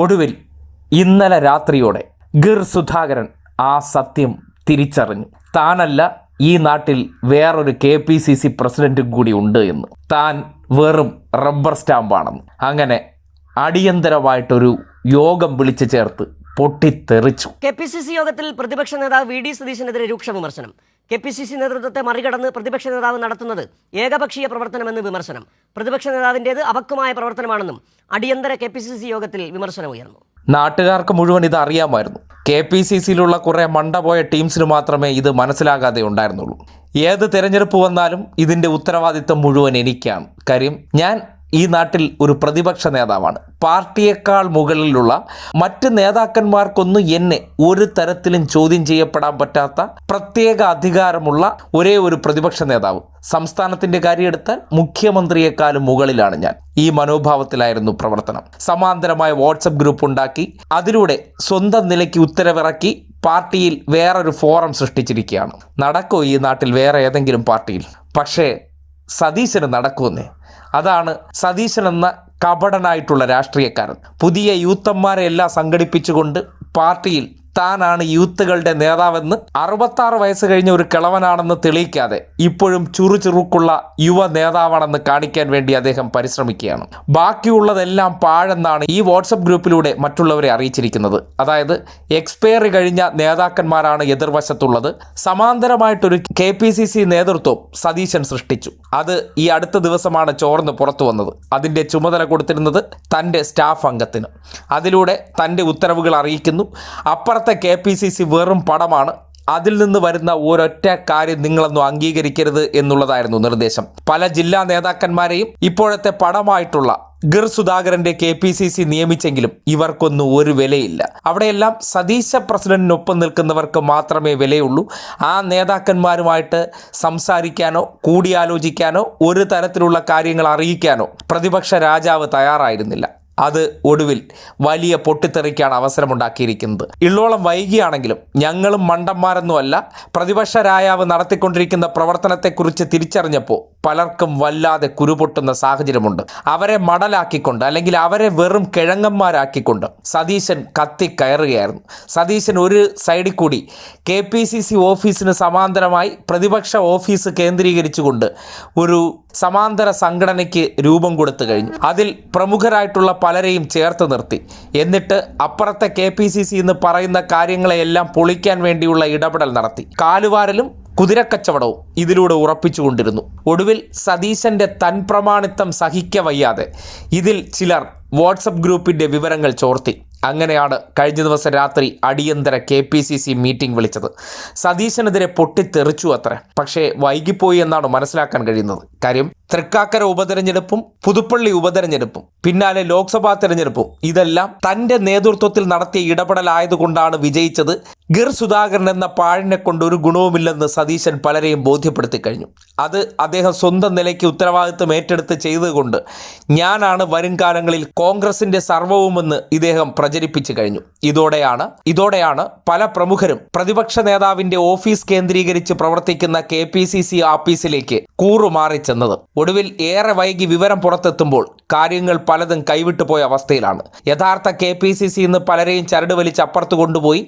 ഒടുവിൽ ഇന്നലെ രാത്രിയോടെ ഗിർ സുധാകരൻ ആ സത്യം തിരിച്ചറിഞ്ഞു. താനല്ല ഈ നാട്ടിൽ വേറൊരു കെ പി സി സി പ്രസിഡന്റും കൂടി ഉണ്ട് എന്ന്. താൻ വെറും റബ്ബർ സ്റ്റാമ്പാണെന്ന്. അങ്ങനെ അടിയന്തരമായിട്ടൊരു യോഗം വിളിച്ചു ചേർത്ത് പൊട്ടിത്തെറിച്ചു. കെ പി സി സി യോഗത്തിൽ പ്രതിപക്ഷ നേതാവ് വി ഡി സതീശനെതിരെ രൂക്ഷ വിമർശനം. കെ പി സി സി നേതൃത്വത്തെ മറികടന്ന് പ്രതിപക്ഷ നേതാവ് നടത്തുന്നത് ഏകപക്ഷീയ പ്രവർത്തനമെന്ന് വിമർശനം. പ്രതിപക്ഷ നേതാവിന്റേത് അപക്വമായ പ്രവർത്തനമാണെന്നും അടിയന്തര കെ പി സി സി യോഗത്തിൽ വിമർശനമുയർന്നു നാട്ടുകാർക്ക് മുഴുവൻ ഇത് അറിയാമായിരുന്നു. കെ പി സി സിയിലുള്ള കുറേ മണ്ടപോയ ടീംസിന് മാത്രമേ ഇത് മനസ്സിലാകാതെ ഉണ്ടായിരുന്നുള്ളൂ. ഏത് തിരഞ്ഞെടുപ്പ് വന്നാലും ഇതിന്റെ ഉത്തരവാദിത്തം മുഴുവൻ എനിക്കാണ്. കാര്യം ഞാൻ ഈ നാട്ടിൽ ഒരു പ്രതിപക്ഷ നേതാവാണ്. പാർട്ടിയേക്കാൾ മുകളിലുള്ള മറ്റ് നേതാക്കന്മാർക്കൊന്നും എന്നെ ഒരു തരത്തിലും ചോദ്യം ചെയ്യപ്പെടാൻ പറ്റാത്ത പ്രത്യേക അധികാരമുള്ള ഒരേ ഒരു പ്രതിപക്ഷ നേതാവ്. സംസ്ഥാനത്തിന്റെ കാര്യം എടുത്താൽ മുഖ്യമന്ത്രിയെക്കാളും മുകളിലാണ് ഞാൻ. ഈ മനോഭാവത്തിലായിരുന്നു പ്രവർത്തനം. സമാന്തരമായ വാട്സപ്പ് ഗ്രൂപ്പ് ഉണ്ടാക്കി അതിലൂടെ സ്വന്തം നിലയ്ക്ക് ഉത്തരവിറക്കി പാർട്ടിയിൽ വേറൊരു ഫോറം സൃഷ്ടിച്ചിരിക്കുകയാണ്. നടക്കോ ഈ നാട്ടിൽ വേറെ ഏതെങ്കിലും പാർട്ടിയിൽ. പക്ഷേ സതീശന് നടക്കുമെന്നേ. അതാണ് സതീശൻ എന്ന കപടനായിട്ടുള്ള രാഷ്ട്രീയക്കാരൻ. പുതിയ യൂത്തന്മാരെ എല്ലാം സംഘടിപ്പിച്ചുകൊണ്ട് പാർട്ടിയിൽ താനാണ് യൂത്തുകളുടെ നേതാവെന്ന് അറുപത്താറ് വയസ്സ് കഴിഞ്ഞ ഒരു കിളവനാണെന്ന് തെളിയിക്കാതെ ഇപ്പോഴും ചുറുചുറുക്കുള്ള യുവ നേതാവാണെന്ന് കാണിക്കാൻ വേണ്ടി അദ്ദേഹം പരിശ്രമിക്കുകയാണ്. ബാക്കിയുള്ളതെല്ലാം പാഴെന്നാണ് ഈ വാട്സപ്പ് ഗ്രൂപ്പിലൂടെ മറ്റുള്ളവരെ അറിയിച്ചിരിക്കുന്നത്. അതായത് എക്സ്പയറി കഴിഞ്ഞ നേതാക്കന്മാരാണ് എതിർവശത്തുള്ളത്. സമാന്തരമായിട്ടൊരു കെ പി സി സി നേതൃത്വം സതീശൻ സൃഷ്ടിച്ചു. അത് ഈ അടുത്ത ദിവസമാണ് ചോർന്ന് പുറത്തു വന്നത്. അതിന്റെ ചുമതല കൊടുത്തിരുന്നത് തന്റെ സ്റ്റാഫ് അംഗത്തിന്. അതിലൂടെ തന്റെ ഉത്തരവുകൾ അറിയിക്കുന്നു. അപ്പുറത്തെ കെ പി സി സി വെറും പടമാണ്. അതിൽ നിന്ന് വരുന്ന ഒരൊറ്റ കാര്യം നിങ്ങളൊന്നും അംഗീകരിക്കരുത് എന്നുള്ളതായിരുന്നു നിർദ്ദേശം. പല ജില്ലാ നേതാക്കന്മാരെയും ഇപ്പോഴത്തെ പടമായിട്ടുള്ള ഗിർ സുധാകരന്റെ കെ പി സി സി നിയമിച്ചെങ്കിലും ഇവർക്കൊന്നും ഒരു വിലയില്ല. അവിടെയെല്ലാം സതീശ പ്രസിഡന്റിനൊപ്പം നിൽക്കുന്നവർക്ക് മാത്രമേ വിലയുള്ളൂ. ആ നേതാക്കന്മാരുമായിട്ട് സംസാരിക്കാനോ കൂടിയാലോചിക്കാനോ ഒരു തരത്തിലുള്ള കാര്യങ്ങൾ അറിയിക്കാനോ പ്രതിപക്ഷ രാജാവ് തയ്യാറായിരുന്നില്ല. അത് ഒടുവിൽ വലിയ പൊട്ടിത്തെറിക്കാണ് അവസരമുണ്ടാക്കിയിരിക്കുന്നത്. ഇള്ളോളം വൈകിയാണെങ്കിലും ഞങ്ങളും മണ്ടന്മാരൊന്നുമല്ല പ്രതിപക്ഷ രായാവ് നടത്തിക്കൊണ്ടിരിക്കുന്ന പ്രവർത്തനത്തെക്കുറിച്ച് തിരിച്ചറിഞ്ഞപ്പോൾ പലർക്കും വല്ലാതെ കുരുപൊട്ടുന്ന സാഹചര്യമുണ്ട്. അവരെ മടലാക്കിക്കൊണ്ട് അല്ലെങ്കിൽ അവരെ വെറും കിഴങ്ങന്മാരാക്കിക്കൊണ്ട് സതീശൻ കത്തി കയറുകയായിരുന്നു. സതീശൻ ഒരു സൈഡിൽ കൂടി കെ പി സി സി ഓഫീസിന് സമാന്തരമായി പ്രതിപക്ഷ ഓഫീസ് കേന്ദ്രീകരിച്ചുകൊണ്ട് ഒരു സമാന്തര സംഘടനയ്ക്ക് രൂപം കൊടുത്തു കഴിഞ്ഞു. അതിൽ പ്രമുഖരായിട്ടുള്ള പലരെയും ചേർത്ത് നിർത്തി. എന്നിട്ട് അപ്പുറത്തെ കെ പി സി സി എന്ന് പറയുന്ന കാര്യങ്ങളെയെല്ലാം പൊളിക്കാൻ വേണ്ടിയുള്ള ഇടപെടൽ നടത്തി. കാലുവാരലും കുതിരക്കച്ചവടവും ഇതിലൂടെ ഉറപ്പിച്ചുകൊണ്ടിരുന്നു. ഒടുവിൽ സതീശന്റെ തൻപ്രമാണിത്വം സഹിക്ക വയ്യാതെ ഇതിൽ ചിലർ വാട്സപ്പ് ഗ്രൂപ്പിന്റെ വിവരങ്ങൾ ചോർത്തി. അങ്ങനെയാണ് കഴിഞ്ഞ ദിവസം രാത്രി അടിയന്തര K P C C meeting വിളിച്ചത്. സതീശനെതിരെ പൊട്ടിത്തെറിച്ചു അത്ര. പക്ഷേ വൈകിപ്പോയി എന്നാണ് മനസ്സിലാക്കാൻ കഴിയുന്നത്. കാര്യം തൃക്കാക്കര ഉപതെരഞ്ഞെടുപ്പും പുതുപ്പള്ളി ഉപതെരഞ്ഞെടുപ്പും പിന്നാലെ ലോക്സഭാ തെരഞ്ഞെടുപ്പും ഇതെല്ലാം തന്റെ നേതൃത്വത്തിൽ നടത്തിയ ഇടപെടലായതുകൊണ്ടാണ് വിജയിച്ചത് ഗിർ സുധാകരൻ എന്ന പാഴിനെ കൊണ്ട് ഒരു ഗുണവുമില്ലെന്ന് സതീശൻ പലരെയും ബോധ്യപ്പെടുത്തി കഴിഞ്ഞു. അത് അദ്ദേഹം സ്വന്തം നിലയ്ക്ക് ഉത്തരവാദിത്വം ഏറ്റെടുത്ത് ചെയ്തുകൊണ്ട് ഞാനാണ് വരും കാലങ്ങളിൽ കോൺഗ്രസിന്റെ സർവവുമെന്ന് ഇദ്ദേഹം പ്രചരിപ്പിച്ചു കഴിഞ്ഞു. ഇതോടെയാണ് ഇതോടെയാണ് പല പ്രമുഖരും പ്രതിപക്ഷ നേതാവിന്റെ ഓഫീസ് കേന്ദ്രീകരിച്ച് പ്രവർത്തിക്കുന്ന കെ പി സി സി ആഫീസിലേക്ക് കൂറുമാറി ചെന്നത്. ഒടുവിൽ ഏറെ വൈകി വിവരം പുറത്തെത്തുമ്പോൾ കാര്യങ്ങൾ പലതും കൈവിട്ടുപോയ അവസ്ഥയിലാണ്. യഥാർത്ഥ കെ പി സി സി ഇന്ന് പലരെയും ചരട് വലിച്ച് അപ്പുറത്ത് കൊണ്ടുപോയി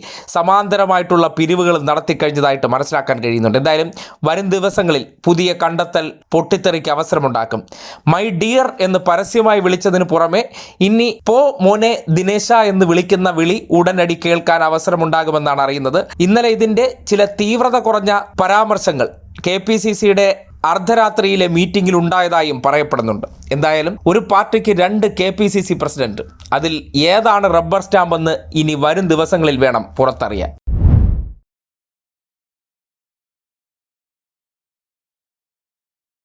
സമാന്തരമായിട്ടുള്ള പിരിവുകൾ നടത്തിക്കഴിഞ്ഞതായിട്ട് മനസ്സിലാക്കാൻ കഴിയുന്നുണ്ട്. എന്തായാലും വരും ദിവസങ്ങളിൽ പുതിയ കണ്ടെത്തൽ പൊട്ടിത്തെറിക്ക് അവസരമുണ്ടാക്കും. മൈ ഡിയർ എന്ന് പരസ്യമായി വിളിച്ചതിന് പുറമെ ഇനി പോ മോനെ ദിനേശ എന്ന് വിളിക്കുന്ന വിളി ഉടനടി കേൾക്കാൻ അവസരമുണ്ടാകുമെന്നാണ് അറിയുന്നത്. ഇന്നലെ ഇതിന്റെ ചില തീവ്രത കുറഞ്ഞ പരാമർശങ്ങൾ കെ പി സി സിയുടെ അർദ്ധരാത്രിയിലെ മീറ്റിംഗിൽ ഉണ്ടായതായും പറയപ്പെടുന്നുണ്ട്. എന്തായാലും ഒരു പാർട്ടിക്ക് രണ്ട് K P C C president അതിൽ ഏതാണ് റബ്ബർ സ്റ്റാമ്പ് എന്ന് ഇനി വരും ദിവസങ്ങളിൽ വേണം പുറത്തറിയാൻ.